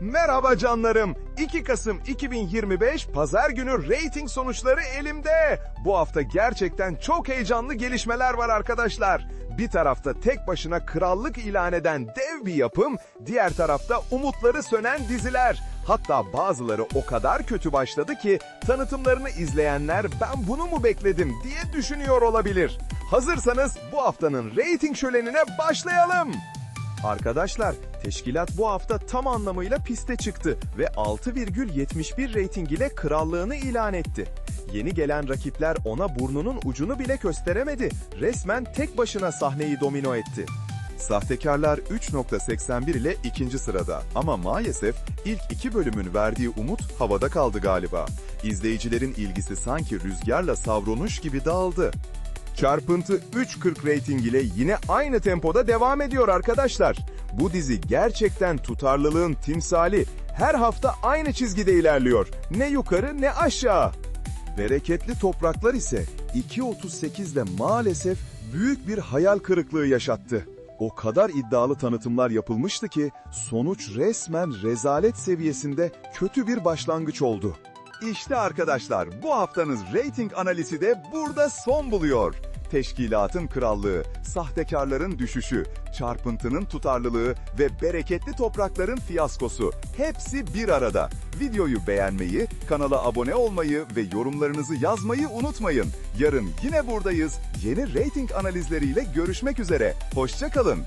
Merhaba canlarım. 2 Kasım 2025 Pazar günü reyting sonuçları elimde. Bu hafta gerçekten çok heyecanlı gelişmeler var arkadaşlar. Bir tarafta tek başına krallık ilan eden dev bir yapım, diğer tarafta umutları sönen diziler. Hatta bazıları o kadar kötü başladı ki tanıtımlarını izleyenler ben bunu mu bekledim diye düşünüyor olabilir. Hazırsanız bu haftanın reyting şölenine başlayalım. Arkadaşlar, teşkilat bu hafta tam anlamıyla piste çıktı ve 6,71 reyting ile krallığını ilan etti. Yeni gelen rakipler ona burnunun ucunu bile gösteremedi. Resmen tek başına sahneyi domino etti. Sahtekarlar 3.81 ile ikinci sırada ama maalesef ilk iki bölümün verdiği umut havada kaldı galiba. İzleyicilerin ilgisi sanki rüzgarla savrulmuş gibi dağıldı. Çarpıntı 3.40 reyting ile yine aynı tempoda devam ediyor arkadaşlar. Bu dizi gerçekten tutarlılığın timsali. Her hafta aynı çizgide ilerliyor. Ne yukarı ne aşağı. Bereketli topraklar ise 2.38 ile maalesef büyük bir hayal kırıklığı yaşattı. O kadar iddialı tanıtımlar yapılmıştı ki sonuç resmen rezalet seviyesinde kötü bir başlangıç oldu. İşte arkadaşlar bu haftanız rating analizi de burada son buluyor. Teşkilatın krallığı, sahtekarların düşüşü, çarpıntının tutarlılığı ve bereketli toprakların fiyaskosu hepsi bir arada. Videoyu beğenmeyi, kanala abone olmayı ve yorumlarınızı yazmayı unutmayın. Yarın yine buradayız. Yeni rating analizleriyle görüşmek üzere. Hoşçakalın.